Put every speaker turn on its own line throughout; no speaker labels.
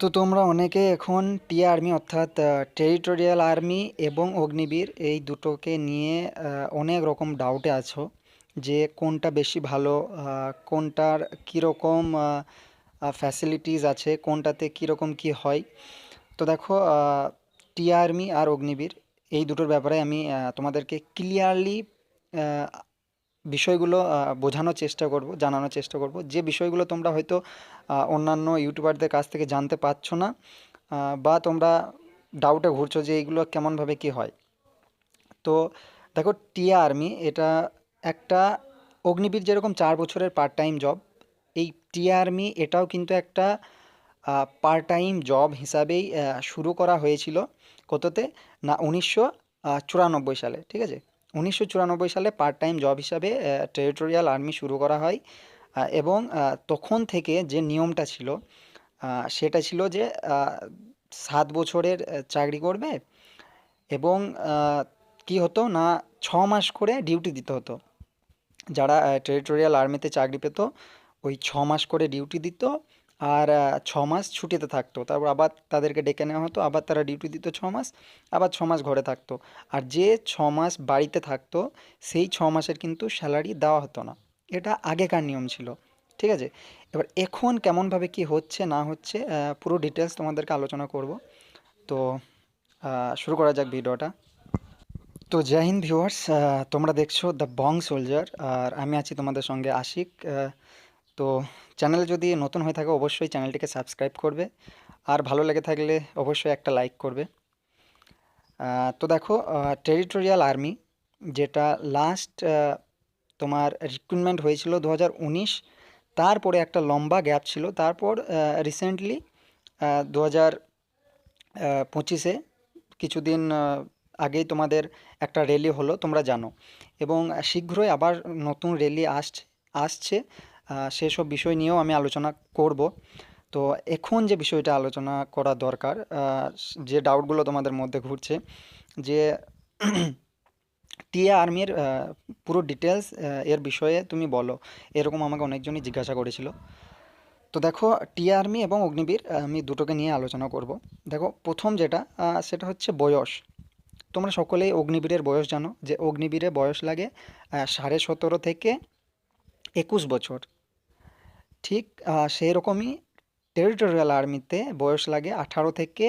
তো তোমরা অনেকে এখন টি আর্মি অর্থাৎ টেরিটোরিয়াল আর্মি এবং অগ্নিবীর এই দুটোকে নিয়ে অনেক রকম ডাউটে আছো যে কোনটা বেশি ভালো কোনটার কীরকম ফ্যাসিলিটিস আছে, কোনটাতে কীরকম কী হয়। তো দেখো টি আর্মি আর অগ্নিবীর এই দুটোর ব্যাপারে আমি তোমাদেরকে ক্লিয়ারলি বিষয়গুলো বোঝানোর চেষ্টা করব, জানানোর চেষ্টা করব। যে বিষয়গুলো তোমরা হয়তো অন্যান্য ইউটিউবারদের কাছ থেকে জানতে পারছ না বা তোমরা ডাউটে ঘুরছো যে এইগুলো কেমনভাবে কি হয়। তো দেখো, টিয়া আর্মি এটা একটা অগ্নিবীর যেরকম চার বছরের পার্ট টাইম জব এই টিয়া আর্মি এটাও কিন্তু একটা পার্ট টাইম জব হিসাবেই শুরু করা হয়েছিল কততে? না, উনিশশো চুরানব্বই সালে, ঠিক আছে? উনিশশো চুরানব্বই সালে পার্ট টাইম জব হিসাবে টেরিটোরিয়াল আর্মি শুরু করা হয়। এবং তখন থেকে যে নিয়মটা ছিল সেটা ছিল যে সাত বছরের চাকরি করবে এবং কি হতো না, ছ মাস করে ডিউটি দিতে হতো। যারা টেরিটোরিয়াল আর্মিতে চাকরি পেত, ওই ছ মাস করে ডিউটি দিত আর ছ মাস ছুটিতে থাকতো। তারপর আবার তাদেরকে ডেকে নেওয়া হতো, আবার তারা ডিউটি দিত ছ মাস, আবার ছ মাস ঘরে থাকতো। আর যে ছ মাস বাড়িতে থাকতো, সেই ছ মাসের কিন্তু স্যালারি দেওয়া হতো না। এটা আগেকার নিয়ম ছিল, ঠিক আছে? এবার এখন কেমনভাবে কি হচ্ছে, না হচ্ছে পুরো ডিটেলস তোমাদেরকে আলোচনা করব। তো শুরু করা যাক ভিডিওটা। তো জয় হিন্দ ভিউয়ার্স তোমরা দেখছ দ্য বং সোলজার আর আমি আছি তোমাদের সঙ্গে আশিক তো চ্যানেল যদি নতুন হয়ে থাকে, অবশ্যই চ্যানেলটিকে সাবস্ক্রাইব করবে, আর ভালো লেগে থাকলে অবশ্যই একটা লাইক করবে। তো দেখো টেরিটোরিয়াল আর্মি যেটা লাস্ট তোমার রিক্রুটমেন্ট হয়েছিল দু হাজার উনিশ, তারপরে একটা লম্বা গ্যাপ ছিল। তারপর রিসেন্টলি দু হাজার পঁচিশে কিছুদিন আগেই তোমাদের একটা র্যালি হলো, তোমরা জানো। এবং শীঘ্রই আবার নতুন র্যালি আসছে আসছে। সেসব বিষয় নিয়েও আমি আলোচনা করব। তো এখন যে বিষয়টা আলোচনা করা দরকার যে ডাউটগুলো তোমাদের মধ্যে ঘুরছে, যে টিএ আর্মির পুরো ডিটেলস এর বিষয়ে তুমি বলো। এরকম আমাকে অনেকজনই জিজ্ঞাসা করেছিল। তো দেখো টিএ আর্মি এবং অগ্নিবীর আমি দুটোকে নিয়ে আলোচনা করব। দেখো, প্রথম যেটা সেটা হচ্ছে বয়স। তোমরা সকলেই অগ্নিবীরের বয়স জানো। যে অগ্নিবীরের বয়স লাগে সাড়ে সতেরো থেকে একুশ বছর। ঠিক সেই রকমই টেরিটোরিয়াল আর্মিতে বয়স লাগে আঠারো থেকে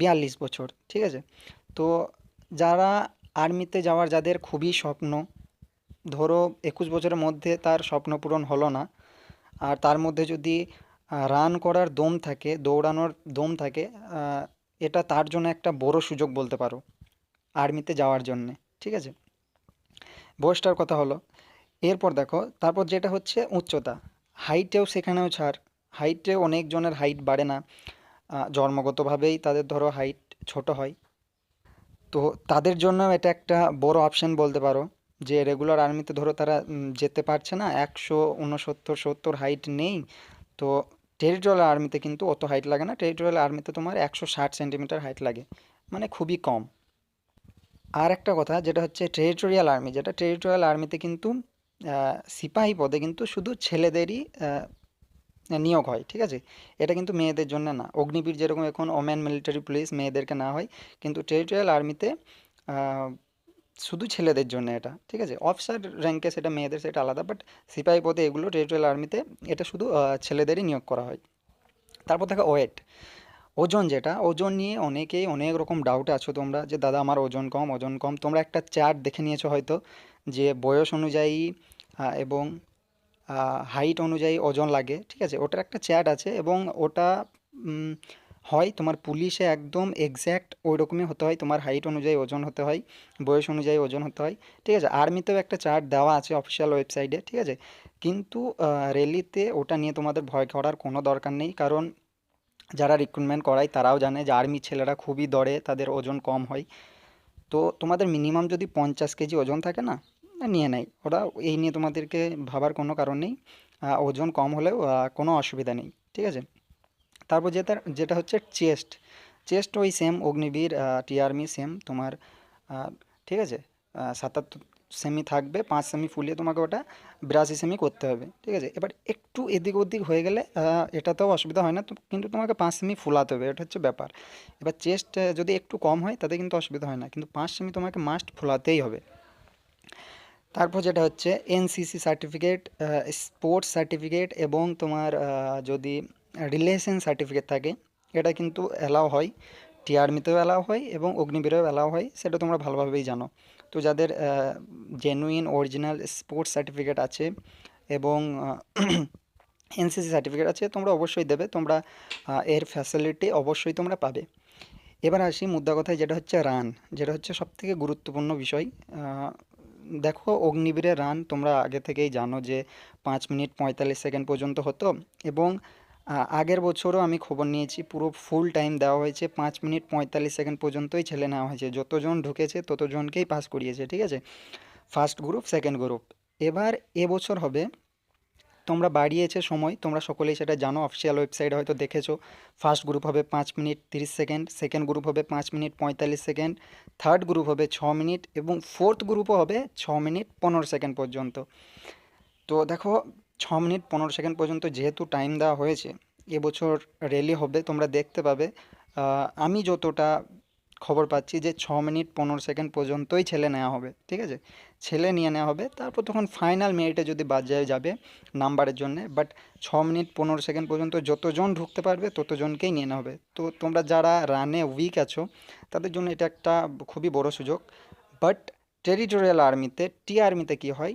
বিয়াল্লিশ বছর। ঠিক আছে? তো যারা আর্মিতে যাওয়ার যাদের খুবই স্বপ্ন, ধরো একুশ বছরের মধ্যে তার স্বপ্ন পূরণ হলো না। আর তার মধ্যে যদি রান করার দম থাকে, দৌড়ানোর দম থাকে এটা তার জন্য একটা বড় সুযোগ বলতে পারো আর্মিতে যাওয়ার জন্যে, ঠিক আছে? বয়সটার কথা হলো, এরপর দেখো, তারপর যেটা হচ্ছে উচ্চতা। হাইটেও সেখানেও ছাড়। হাইটে অনেকজনের হাইট বাড়ে না। জন্মগতভাবেই তাদের ধরো হাইট ছোট হয়। তো তাদের জন্য এটা একটা বড় অপশন বলতে পারো, যে রেগুলার আর্মিতে ধরো তারা যেতে পারছে না, একশো উনসত্তর সত্তর হাইট নেই, তো টেরিটোরিয়াল আর্মিতে কিন্তু অত হাইট লাগে না টেরিটোরিয়াল আর্মিতে তোমার একশো ষাট সেন্টিমিটার হাইট লাগে মানে খুবই কম। আর একটা কথা, যেটা হচ্ছে টেরিটোরিয়াল আর্মি যেটা টেরিটোরিয়াল আর্মিতে কিন্তু সিপাহী পদে কিন্তু শুধু ছেলেদেরই নিয়োগ হয়, ঠিক আছে? এটা কিন্তু মেয়েদের জন্য না। অগ্নিবীর যেরকম এখন ওমেন মিলিটারি পুলিশ মেয়েদেরকে না হয়, কিন্তু টেরিটোরিয়াল আর্মিতে শুধু ছেলেদের জন্য এটা, ঠিক আছে? অফিসার র্যাঙ্কে সেটা মেয়েদের সেটা আলাদা, বাট সিপাহী পদে এগুলো টেরিটোরিয়াল আর্মিতে এটা শুধু ছেলেদেরই নিয়োগ করা হয়। তারপর থাকে ওয়েট। ওজন যেটা, ওজন নিয়ে অনেকেই অনেক রকম ডাউটে আছো তোমরা, যে দাদা আমার ওজন কম ওজন কম। তোমরা একটা চার্ট দেখে নিয়েছো হয়তো, যে বয়স অনুযায়ী এবং হাইট অনুযায়ী ওজন লাগে, ঠিক আছে? ওটার একটা চ্যাট আছে এবং ওটা হয় তোমার পুলিশে একদম এক্স্যাক্ট ওই রকমই হতে হয়, তোমার হাইট অনুযায়ী ওজন হতে হয়, বয়স অনুযায়ী ওজন হতে হয়, ঠিক আছে? আর্মিতেও একটা চার্ট দেওয়া আছে অফিসিয়াল ওয়েবসাইটে ঠিক আছে? কিন্তু রেলিতে ওটা নিয়ে তোমাদের ভয় করার কোনো দরকার নেই, কারণ যারা রিক্রুটমেন্ট করায় তারাও জানে যে আর্মি ছেলেরা খুবই দরে তাদের ওজন কম হয়। তো তোমাদের মিনিমাম যদি পঞ্চাশ কেজি ওজন থাকে না না নিয়ে নেয় ওরা এই নিয়ে তোমাদেরকে ভাবার কোনো কারণ নেই। ওজন কম হলেও কোনো অসুবিধা নেই, ঠিক আছে? তারপর যেটা যেটা হচ্ছে চেস্ট। চেস্ট ওই same Agniveer T army same তোমার ঠিক আছে? সাতাত্তর সেমি থাকবে, পাঁচ সেমি ফুলিয়ে তোমাকে ওটা বিরাশি সেমি করতে হবে, ঠিক আছে? এবার একটু এদিক ওদিক হয়ে গেলে এটাতেও অসুবিধা হয় না, তো- কিন্তু তোমাকে পাঁচ সেমি ফুলাতে হবে, এটা হচ্ছে ব্যাপার। এবার চেস্ট যদি একটু কম হয়, তাতে কিন্তু অসুবিধা হয় না, কিন্তু পাঁচ সেমি তোমাকে মাস্ট ফুলাতেই হবে। তারপর যেটা হচ্ছে এনসিসি সার্টিফিকেট স্পোর্টস সার্টিফিকেট এবং তোমার যদি রিলেশন সার্টিফিকেট থাকে, এটা কিন্তু অ্যালাও হয়। টি আর্মিতেও অ্যালাও হয় এবং অগ্নিবীরেও অ্যালাও হয়, সেটা তোমরা ভালোভাবেই জানো। তো যাদের জেনুইন অরিজিনাল স্পোর্টস সার্টিফিকেট আছে এবং এনসিসি সার্টিফিকেট আছে, তোমরা অবশ্যই দেবে। তোমরা এর ফ্যাসিলিটি অবশ্যই তোমরা পাবে। এবার আসি মুদ্রা কথায়, যেটা হচ্ছে রান যেটা হচ্ছে সবথেকে গুরুত্বপূর্ণ বিষয়। দেখো, অগ্নিবীরের রান তোমরা আগে থেকেই জানো যে পাঁচ মিনিট পঁয়তাল্লিশ সেকেন্ড পর্যন্ত হতো এবং আগের বছরও আমি খবর নিয়েছি পুরো ফুল টাইম দেওয়া হয়েছে, পাঁচ মিনিট পঁয়তাল্লিশ সেকেন্ড পর্যন্তই ছেলে নেওয়া হয়েছে। যতজন ঢুকেছে ততজনকেই পাস করিয়েছে, ঠিক আছে? ফার্স্ট গ্রুপ সেকেন্ড গ্রুপ এবার এবছর হবে তোমরা বাড়িয়েছে সময়, তোমরা সকলেই সেটা জানো। অফিসিয়াল ওয়েবসাইটে হয়তো দেখেছ। ফার্স্ট গ্রুপ হবে পাঁচ মিনিট তিরিশ সেকেন্ড সেকেন্ড গ্রুপ হবে পাঁচ মিনিট পঁয়তাল্লিশ সেকেন্ড থার্ড গ্রুপ হবে ছ মিনিট এবং ফোর্থ গ্রুপও হবে ছ মিনিট পনেরো সেকেন্ড পর্যন্ত। তো দেখো, ছ মিনিট পনেরো সেকেন্ড পর্যন্ত যেহেতু টাইম দেওয়া হয়েছে, এবছর র্যালি হবে, তোমরা দেখতে পাবে। আমি যতটা খবর পাচ্ছি যে ছ মিনিট পনেরো সেকেন্ড পর্যন্তই ছেলে নেওয়া হবে, ঠিক আছে? ছেলে নিয়ে নেওয়া হবে। তারপর তখন ফাইনাল মেরিটে যদি বাদ যাবে নাম্বারের জন্যে। বাট ছ মিনিট পনেরো সেকেন্ড পর্যন্ত যতজন ঢুকতে পারবে, ততজনকেই নিয়ে নেওয়া হবে। তো তোমরা যারা রানে উইক আছো, তাদের জন্য এটা একটা খুবই বড় সুযোগ। বাট টেরিটোরিয়াল আর্মিতে টি আর্মিতে কী হয়?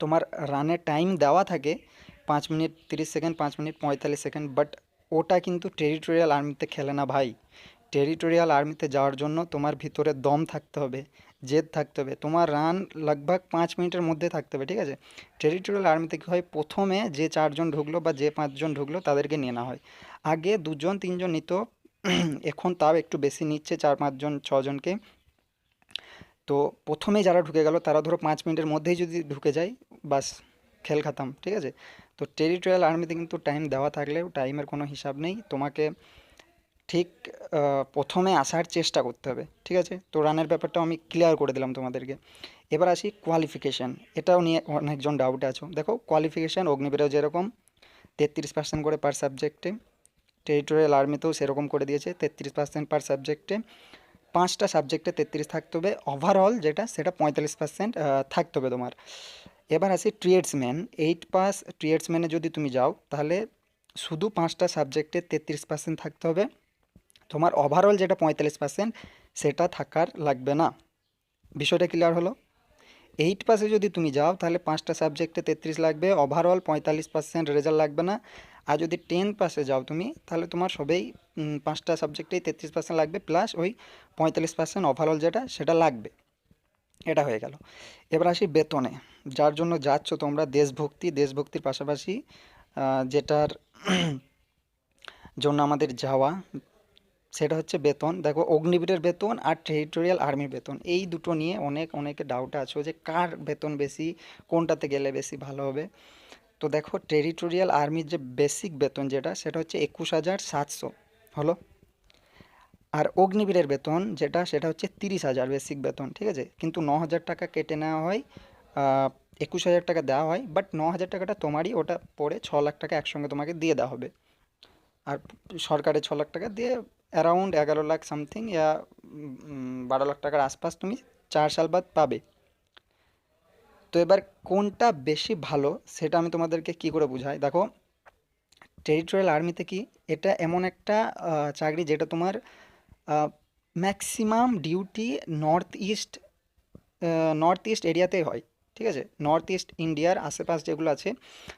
তোমার রানের টাইম দেওয়া থাকে পাঁচ মিনিট তিরিশ সেকেন্ড পাঁচ মিনিট পঁয়তাল্লিশ সেকেন্ড বাট ওটা কিন্তু টেরিটোরিয়াল আর্মিতে খেলে না ভাই। টেরিটোরিয়াল আর্মিতে যাওয়ার জন্য তোমার ভিতরে দম থাকতে হবে। জেদ থাকতে হবে। তোমার রান লগভগ পাঁচ মিনিটের মধ্যে থাকতে হবে, ঠিক আছে? টেরিটোরিয়াল আর্মিতে কী হয়? প্রথমে যে চারজন ঢুকলো বা যে পাঁচজন ঢুকলো তাদেরকে নিয়ে নেওয়া হয়। আগে দুজন, তিনজন নিত, এখন তাও একটু বেশি নিচ্ছে, চার, পাঁচজন, ছজনকে। তো প্রথমেই যারা ঢুকে গেল, তারা ধরো পাঁচ মিনিটের মধ্যেই যদি ঢুকে যায়, বাস খেল খাতাম, ঠিক আছে? তো টেরিটোরিয়াল আর্মিতে কিন্তু টাইম দেওয়া থাকলেও টাইমের কোনো হিসাব নেই। তোমাকে ঠিক প্রথমে আসার চেষ্টা করতে হবে, ঠিক আছে? তো রানের ব্যাপারটাও আমি ক্লিয়ার করে দিলাম তোমাদেরকে। এবার আসি কোয়ালিফিকেশান এটাও নিয়ে অনেকজন ডাউটে আছো। দেখো কোয়ালিফিকেশান অগ্নিবীরেও যেরকম, তেত্রিশ পার্সেন্ট করে পার সাবজেক্টে টেরিটোরিয়াল আর্মিতেও সেরকম করে দিয়েছে, তেত্রিশ পার্সেন্ট পার সাবজেক্টে পাঁচটা সাবজেক্টে তেত্রিশ থাকতে হবে ওভারঅল যেটা, সেটা পঁয়তাল্লিশ পার্সেন্ট থাকতে হবে তোমার। এবার আসি ট্রিয়েডসম্যান এইট পাস ট্রিয়েডসম্যানে যদি তুমি যাও, তাহলে শুধু পাঁচটা সাবজেক্টে তেত্রিশ পার্সেন্ট থাকতে হবে। তোমার ওভারঅল যেটা পঁয়তাল্লিশ পার্সেন্ট সেটা থাকার লাগবে না। বিষয়টা ক্লিয়ার হলো? এইট পাসে যদি তুমি যাও, তাহলে পাঁচটা সাবজেক্টে তেত্রিশ লাগবে। ওভারঅল পঁয়তাল্লিশ পার্সেন্ট রেজাল্ট লাগবে না। আর যদি টেন পাসে যাও তুমি, তাহলে তোমার সবেই পাঁচটা সাবজেক্টেই তেত্রিশ পার্সেন্ট লাগবে। প্লাস ওই পঁয়তাল্লিশ পার্সেন্ট ওভারঅল যেটা, সেটা লাগবে। এটা হয়ে গেল। এবার আসি বেতনে। যার জন্য যাচ্ছ তোমরা দেশভক্তি, দেশভক্তির পাশাপাশি যেটার জন্য আমাদের যাওয়া সেটা হচ্ছে বেতন। দেখো, অগ্নিবীরের বেতন আর টেরিটোরিয়াল আর্মির বেতন। এই দুটো নিয়ে অনেক, অনেকে ডাউট আছে যে কার বেতন বেশি, কোনটাতে গেলে বেশি ভালো হবে। তো দেখো টেরিটোরিয়াল আর্মির যে বেসিক বেতন যেটা, সেটা হচ্ছে একুশ হাজার সাতশো, হলো। আর অগ্নিবীরের বেতন যেটা, সেটা হচ্ছে তিরিশ হাজার বেসিক বেতন, ঠিক আছে? কিন্তু ন হাজার টাকা কেটে নেওয়া হয় একুশ হাজার টাকা দেওয়া হয় বাট ন হাজার টাকাটা তোমারই, ওটা পড়ে ছ লাখ টাকা একসঙ্গে তোমাকে দিয়ে দেওয়া হবে। আর সরকারের ছ লাখ টাকা দিয়ে অ্যারাউন্ড এগারো লাখ সামথিং ইয়া বারো লাখ টাকার আশপাশ তুমি চার সাল বাদ পাবে। তো এবার কোনটা বেশি ভালো সেটা আমি তোমাদেরকে কি করে বুঝাই? দেখো টেরিটোরিয়াল আর্মিতে কি, এটা এমন একটা চাকরি যেটা তোমার maximum duty north east north east এরিয়াতেই হয়, ঠিক আছে? নর্থ ইস্ট ইন্ডিয়ার আশেপাশ যেগুলো আছে,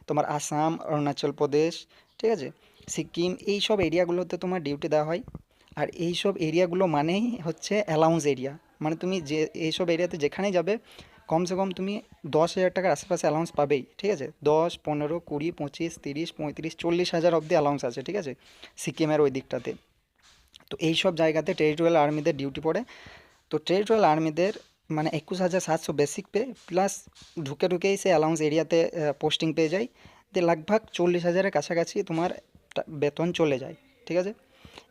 তোমার আসাম অরুণাচল প্রদেশ ঠিক আছে? সিকিম এই সব এরিয়াগুলোতে তোমার ডিউটি দেওয়া হয়। আর এই সব এরিয়াগুলো মানেই হচ্ছে অ্যালাউন্স এরিয়া মানে তুমি যে, এইসব এরিয়াতে যেখানেই যাবে, কমসে কম তুমি দশ হাজার টাকার আশেপাশে অ্যালাউন্স পাবেই, ঠিক আছে? দশ, পনেরো, কুড়ি, পঁচিশ, তিরিশ, পঁয়ত্রিশ, চল্লিশ হাজার অবধি অ্যালাউন্স আছে, ঠিক আছে? সিকিমের ওই দিকটাতে। তো এই সব জায়গাতে টেরিটোরিয়াল আর্মিদের ডিউটি পড়ে। তো টেরিটোরিয়াল আর্মিদের মানে একুশ হাজার সাতশো বেসিক পে প্লাস ঢুকে ঢুকেই সে অ্যালাউন্স এরিয়াতে পোস্টিং পেয়ে যায়। দিয়ে লাগভাগ চল্লিশ হাজারের কাছাকাছি তোমার বেতন চলে যায়, ঠিক আছে?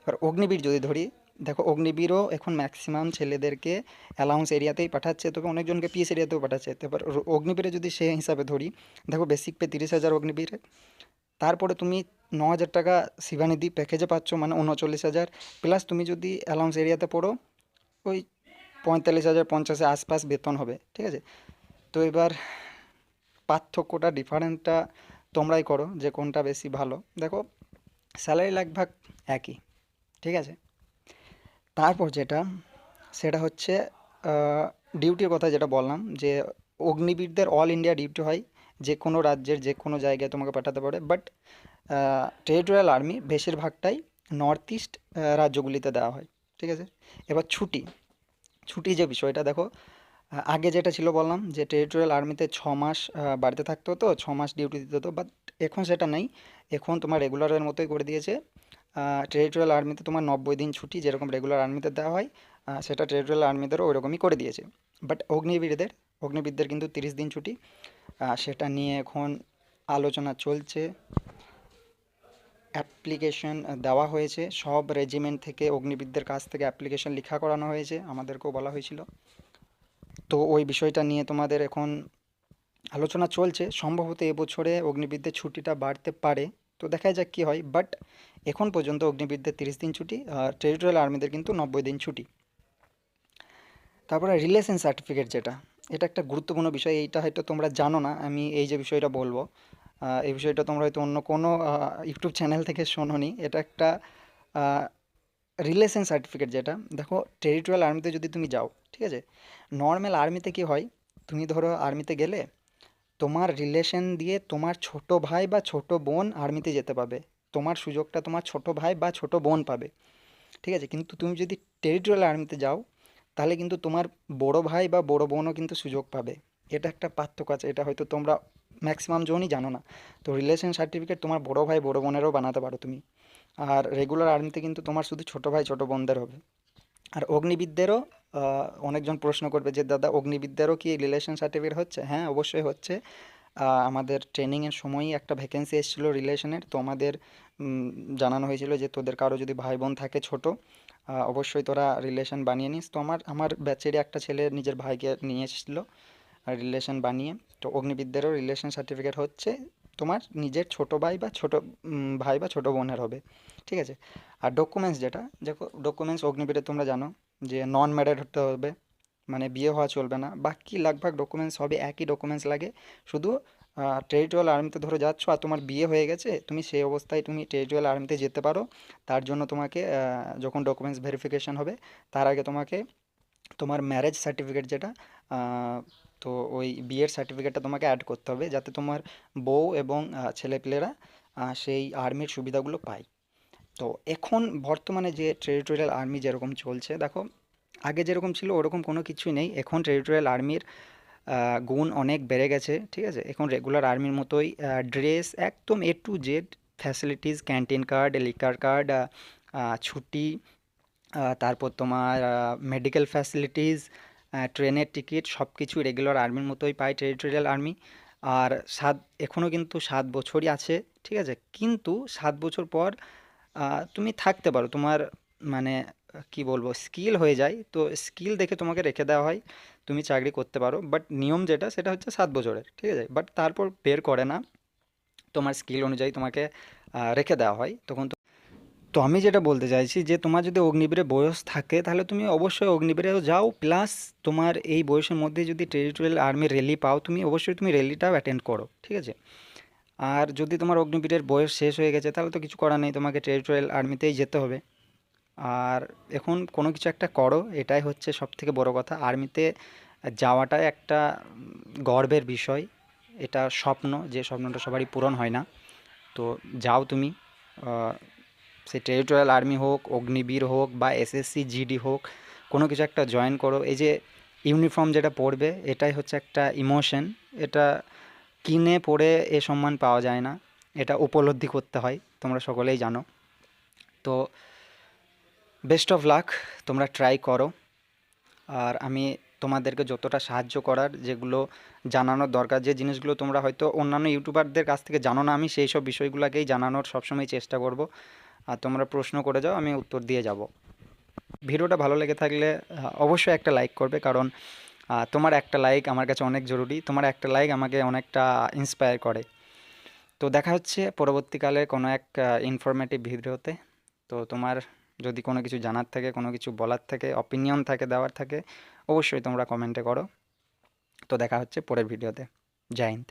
এবার অগ্নিবীর যদি ধরি, দেখো অগ্নিবীরও এখন ম্যাক্সিমাম ছেলেদেরকে অ্যালাউন্স এরিয়াতেই পাঠাচ্ছে, তবে অনেকজনকে পিএস এরিয়াতেও পাঠাচ্ছে। এবার অগ্নিবীরে যদি সে হিসাবে ধরি, দেখো বেসিক পে তিরিশ হাজার অগ্নিবীরে, তারপরে তুমি ন হাজার টাকা শিবানিধি প্যাকেজে পাচ্ছ মানে উনচল্লিশ হাজার প্লাস তুমি যদি অ্যালাউন্স এরিয়াতে পড়ো, ওই পঁয়তাল্লিশ হাজার পঞ্চাশের আশপাশ বেতন হবে, ঠিক আছে? তো এবার পার্থক্যটা ডিফারেন্সটা তোমরাই করো যে কোনটা বেশি ভালো। দেখো স্যালারি লাগভাগ একই, ঠিক আছে? তারপর যেটা, সেটা হচ্ছে ডিউটির কথা যেটা বললাম, যে অগ্নিবীরদের অল ইন্ডিয়া ডিউটি হয়, যে কোনো রাজ্যের যে কোনো জায়গায় তোমাকে পাঠাতে পারে বাট টেরিটোরিয়াল আর্মি বেশিরভাগটাই নর্থ ইস্ট রাজ্যগুলিতে দেওয়া হয়, ঠিক আছে? এবার ছুটি ছুটি যে বিষয়টা, দেখো আগে যেটা ছিল বললাম, যে টেরিটোরিয়াল আর্মিতে ছ মাস বাড়িতে থাকতে হতো, ছ মাস ডিউটি দিতে হতো বাট এখন সেটা নেই। এখন তোমার রেগুলারের মতোই করে দিয়েছে। টেরিটোরিয়াল আর্মিতে তোমার নব্বই দিন ছুটি যেরকম রেগুলার আর্মিতে দেওয়া হয় সেটা টেরিটোরিয়াল আর্মিদেরও ওইরকমই করে দিয়েছে। বাট অগ্নিবীরদের অগ্নিবীরদের কিন্তু তিরিশ দিন ছুটি। সেটা নিয়ে এখন আলোচনা চলছে। অ্যাপ্লিকেশন দেওয়া হয়েছে। সব রেজিমেন্ট থেকে অগ্নিবীরদের কাছ থেকে অ্যাপ্লিকেশন লিখা করানো হয়েছে। আমাদেরকেও বলা হয়েছিল। তো ওই বিষয়টা নিয়ে তোমাদের এখন আলোচনা চলছে। সম্ভবত এবছরে অগ্নিবীরদের ছুটিটা বাড়তে পারে। তো দেখা যাক কী হয়। বাট এখন পর্যন্ত অগ্নিবীরদের তিরিশ দিন ছুটি, আর টেরিটোরিয়াল আর্মিদের কিন্তু নব্বই দিন ছুটি। তারপরে রিলেশন সার্টিফিকেট যেটা, এটা একটা গুরুত্বপূর্ণ বিষয়। এইটা হয়তো তোমরা জানো না, আমি এই যে বিষয়টা বলব এই বিষয়টা তোমরা হয়তো অন্য কোনো ইউটিউব চ্যানেল থেকে শোনোনি। এটা একটা রিলেশন সার্টিফিকেট যেটা। দেখো, টেরিটোরিয়াল আর্মিতে যদি তুমি যাও, ঠিক আছে? নর্মাল আর্মিতে কি হয়? তুমি ধরো আর্মিতে গেলে তোমার রিলেশন দিয়ে তোমার ছোট ভাই বা ছোট বোন আর্মিতে যেতে পাবে। তোমার সুযোগটা তোমার ছোট ভাই বা ছোট বোন পাবে। ঠিক আছে? কিন্তু তুমি যদি টেরিটোরিয়াল আর্মিতে যাও, তাহলে কিন্তু তোমার বড় ভাই বা বড় বোনও কিন্তু সুযোগ পাবে। এটা একটা পার্থক্য আছে। এটা হয়তো তোমরা ম্যাক্সিমাম জনই জানো না। তো রিলেশন সার্টিফিকেট তোমার বড় ভাই, বড় বোনেরও বানাতে পারো তুমি। আর রেগুলার আর্মিতে কিন্তু তোমার শুধু ছোট ভাই, ছোট বোনদের হবে। আর অগ্নিবিদদেরও অনেকজন প্রশ্ন করবে যে, দাদা অগ্নিবিদদেরও কি রিলেশন সার্টিফিকেট হচ্ছে? হ্যাঁ অবশ্যই হচ্ছে। আমাদের ট্রেনিংয়ের সময়ই একটা ভ্যাকেন্সি এসেছিল রিলেশনের তো আমাদের জানানো হয়েছিল যে, তোদের কারও যদি ভাই বোন থাকে ছোট অবশ্যই তোরা রিলেশন বানিয়ে নিস। তো আমার আমার ব্যাচেরই একটা ছেলে নিজের ভাইকে নিয়ে এসেছিল রিলেশন বানিয়ে। তো অগ্নিবিদদেরও রিলেশন সার্টিফিকেট হচ্ছে। তোমার নিজের ছোট ভাই বা ছোট ভাই বা ছোট বোনের হবে। ঠিক আছে? আর ডকুমেন্টস যেটা, দেখো ডকুমেন্টস অগ্নিবীরে তোমরা জানো যে নন ম্যারিড হতে হবে মানে বিয়ে হওয়া চলবে না। বাকি লাগভাগ ডকুমেন্টস হবে একই ডকুমেন্টস লাগে। শুধু টেরিটোরিয়াল আর্মিতে ধরে যাচ্ছ আর তোমার বিয়ে হয়ে গেছে, তুমি সেই অবস্থায় তুমি টেরিটোরিয়াল আর্মিতে যেতে পারো। তার জন্য তোমাকে যখন ডকুমেন্টস ভেরিফিকেশন হবে, তার আগে তোমাকে তোমার ম্যারেজ সার্টিফিকেট যেটা তো ওই বিয়ের সার্টিফিকেটটা তোমাকে অ্যাড করতে হবে, যাতে তোমার বউ এবং ছেলেপিলেরা সেই আর্মির সুবিধাগুলো পায়। তো এখন বর্তমানে যে টেরিটোরিয়াল আর্মি যেরকম চলছে, দেখো, আগে যেরকম ছিল ওরকম কোনো কিছুই নেই। এখন টেরিটোরিয়াল আর্মির গুণ অনেক বেড়ে গেছে, ঠিক আছে? এখন রেগুলার আর্মির মতোই ড্রেস একদম A to Z facilities canteen card liquor card ছুটি তারপর তোমার মেডিকেল ফ্যাসিলিটিস ট্রেনের টিকিট সব কিছু রেগুলার আর্মির মতোই পায় টেরিটোরিয়াল আর্মি আর সাত এখনও কিন্তু সাত বছরই আছে, ঠিক আছে? কিন্তু সাত বছর পর তুমি থাকতে পারো। তোমার মানে কি বলব স্কিল হয়ে যায়। তো স্কিল দেখে তোমাকে রেখে দেওয়া হয়, তুমি চাকরি করতে পারো। বাট নিয়ম যেটা, সেটা হচ্ছে সাত বছরের, ঠিক আছে? বাট তারপর বের করে না। তোমার স্কিল অনুযায়ী তোমাকে রেখে দেওয়া হয়। তখন তো তো আমি যেটা বলতে চাইছি যে, তোমার যদি অগ্নিবীরে বয়স থাকে, তাহলে তুমি অবশ্যই অগ্নিবীরেও যাও। প্লাস তোমার এই বয়সের মধ্যে যদি টেরিটোরিয়াল আর্মি র্যালি পাও, তুমি অবশ্যই তুমি র্যালিটাও অ্যাটেন্ড করো, ঠিক আছে? আর যদি তোমার অগ্নিবীরের বয়স শেষ হয়ে গেছে, তাহলে তো কিছু করার নেই, তোমাকে টেরিটোরিয়াল আর্মিতেই যেতে হবে। আর এখন কোনো কিছু একটা করো, এটাই হচ্ছে সব থেকে বড় কথা। আর্মিতে যাওয়াটাই একটা গর্বের বিষয়। এটা স্বপ্ন, যে স্বপ্নটা সবারই পূরণ হয় না। তো যাও তুমি সে টেরিটোরিয়াল আর্মি হোক, অগ্নিবীর হোক বা এসএসসি জিডি হোক, কোনো কিছু একটা জয়েন করো। এই যে ইউনিফর্ম যেটা পরবে, এটাই হচ্ছে একটা ইমোশন এটা কিনে পড়ে এ সম্মান পাওয়া যায় না। এটা উপলব্ধি করতে হয়, তোমরা সকলেই জানো। তো বেস্ট অফ লাক তোমরা ট্রাই করো। আর আমি তোমাদেরকে যতটা সাহায্য করার, যেগুলো জানানোর দরকার, যে জিনিসগুলো তোমরা হয়তো অন্যান্য ইউটিউবারদের কাছ থেকে জানো না, আমি সেই সব বিষয়গুলোকেই জানানোর সবসময় চেষ্টা করব। আর তোমরা প্রশ্ন করে যাও, আমি উত্তর দিয়ে যাব। ভিডিওটা ভালো লেগে থাকলে অবশ্যই একটা লাইক করবে, কারণ তোমার একটা লাইক আমার কাছে অনেক জরুরি। তোমার একটা লাইক আমাকে অনেকটা ইন্সপায়ার করে। তো দেখা হচ্ছে পরবর্তীকালে কোনো এক ইনফরমেটিভ ভিডিওতে। তো তোমার যদি কোনো কিছু জানার থাকে, কোনো কিছু বলার থাকে অপিনিয়ন থাকে, দেওয়ার থাকে, অবশ্যই তোমরা কমেন্টে করো। তো দেখা হচ্ছে পরের ভিডিওতে। জয়ন্ত